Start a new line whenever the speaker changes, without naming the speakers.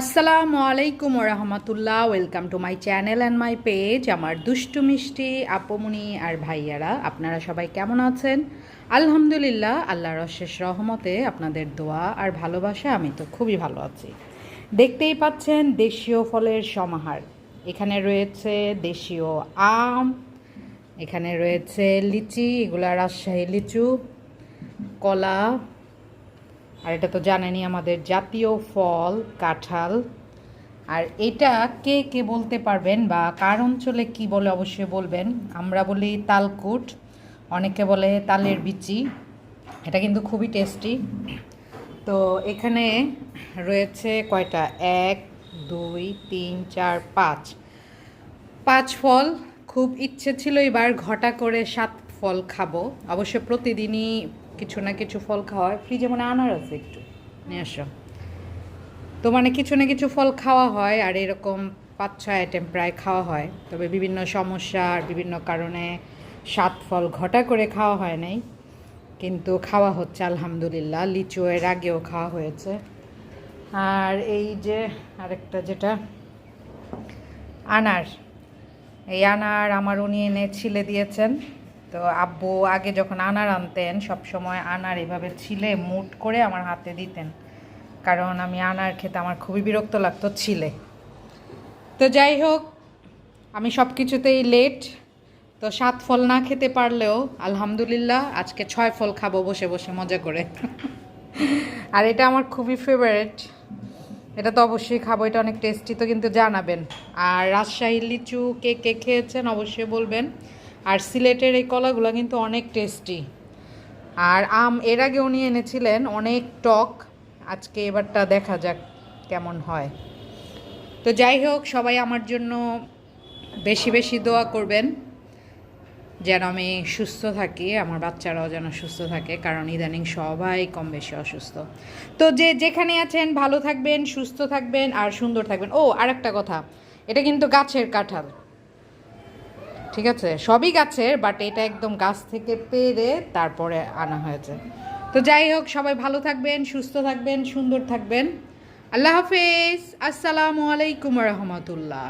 আসসালামু আলাইকুম রহমতুল্লাহ, welcome to my channel and my page, আমার দুষ্টু মিষ্টি আপমনি আর ভাইয়ারা, আপনারা সবাই কেমন আছেন? আলহামদুলিল্লাহ, আল্লাহর অশেষ রহমতে আপনাদের দোয়া আর ভালোবাসা, আমি তো খুবই ভালো আছি। দেখতেই পাচ্ছেন দেশীয় ফলের সমাহার। এখানে রয়েছে দেশীয় আম, এখানে রয়েছে লিচি, এগুলা রাজশাহী লিচু, কলা আর এটা তো জানেনই আমাদের জাতীয় ফল, কাঁঠাল। আর এটা কে কে বলতে পারবেন বা কার অঞ্চলে কি বলে অবশ্যই বলবেন। আমরা বলি তালকুট, অনেকে বলে তালের বিচি। এটা কিন্তু খুবই টেস্টি। তো এখানে রয়েছে কয়টা? এক, দুই, তিন, চার, পাঁচ। পাঁচ ফল। খুব ইচ্ছে ছিল এবার ঘটা করে সাত ফল খাব। অবশ্য প্রতিদিনই কিছু না কিছু ফল খাওয়া হয়। ফ্রিজে মানে আনার আছে একটু, নিয়ে আসো। তো মানে কিছু না কিছু ফল খাওয়া হয় আর এরকম পাঁচ, ছয় আইটেম প্রায় খাওয়া হয়। তবে বিভিন্ন সমস্যা আর বিভিন্ন কারণে সাত ফল ঘটা করে খাওয়া হয় নাই। কিন্তু খাওয়া হচ্ছে আলহামদুলিল্লাহ, লিচু এর আগেও খাওয়া হয়েছে। আর এই যে আরেকটা যেটা, আনার। এই আনার আমার উনি এনে ছিলে দিয়েছেন। তো আব্বু আগে যখন আনার আনতেন, সব সময় আনার এভাবে ছিলে, মুট করে আমার হাতে দিতেন। কারণ আমি আনার খেতে আমার খুবই বিরক্ত লাগতো, ছিলে। তো যাই হোক, আমি সব কিছুতেই লেট তো সাত ফল না খেতে পারলেও, আলহামদুলিল্লাহ, আজকে ছয় ফল খাব বসে বসে, মজা করে। আর এটা আমার খুবই ফেভারিট এটা তো অবশ্যই খাব, এটা অনেক টেস্টি তো, কিন্তু জানাবেন। আর রাজশাহী লিচু কে কে খেয়েছেন, অবশ্যই বলবেন। আর সিলেটের এই কলাগুলো কিন্তু অনেক টেস্টি। আর আম এর আগে উনি এনেছিলেন অনেক টক। আজকে এবারটা দেখা যাক কেমন হয়। তো যাই হোক, সবাই আমার জন্য বেশি বেশি দোয়া করবেন যেন আমি সুস্থ থাকি, আমার বাচ্চারাও যেন সুস্থ থাকে, কারণ ইদানিং সবাই কম বেশি অসুস্থ। তো যে যেখানে আছেন, ভালো থাকবেন, সুস্থ থাকবেন, আর সুন্দর থাকবেন। ও আর একটা কথা, এটা কিন্তু গাছের কাঁঠাল। ঠিক আছে? সবই গাছের বাট এটা একদম গাছ থেকে পেরে তারপরে আনা হয়েছে। তো যাই হোক, সবাই ভালো থাকবেন, সুস্থ থাকবেন, সুন্দর থাকবেন। আল্লাহ হাফেজ। আসসালামু আলাইকুম রহমতুল্লাহ।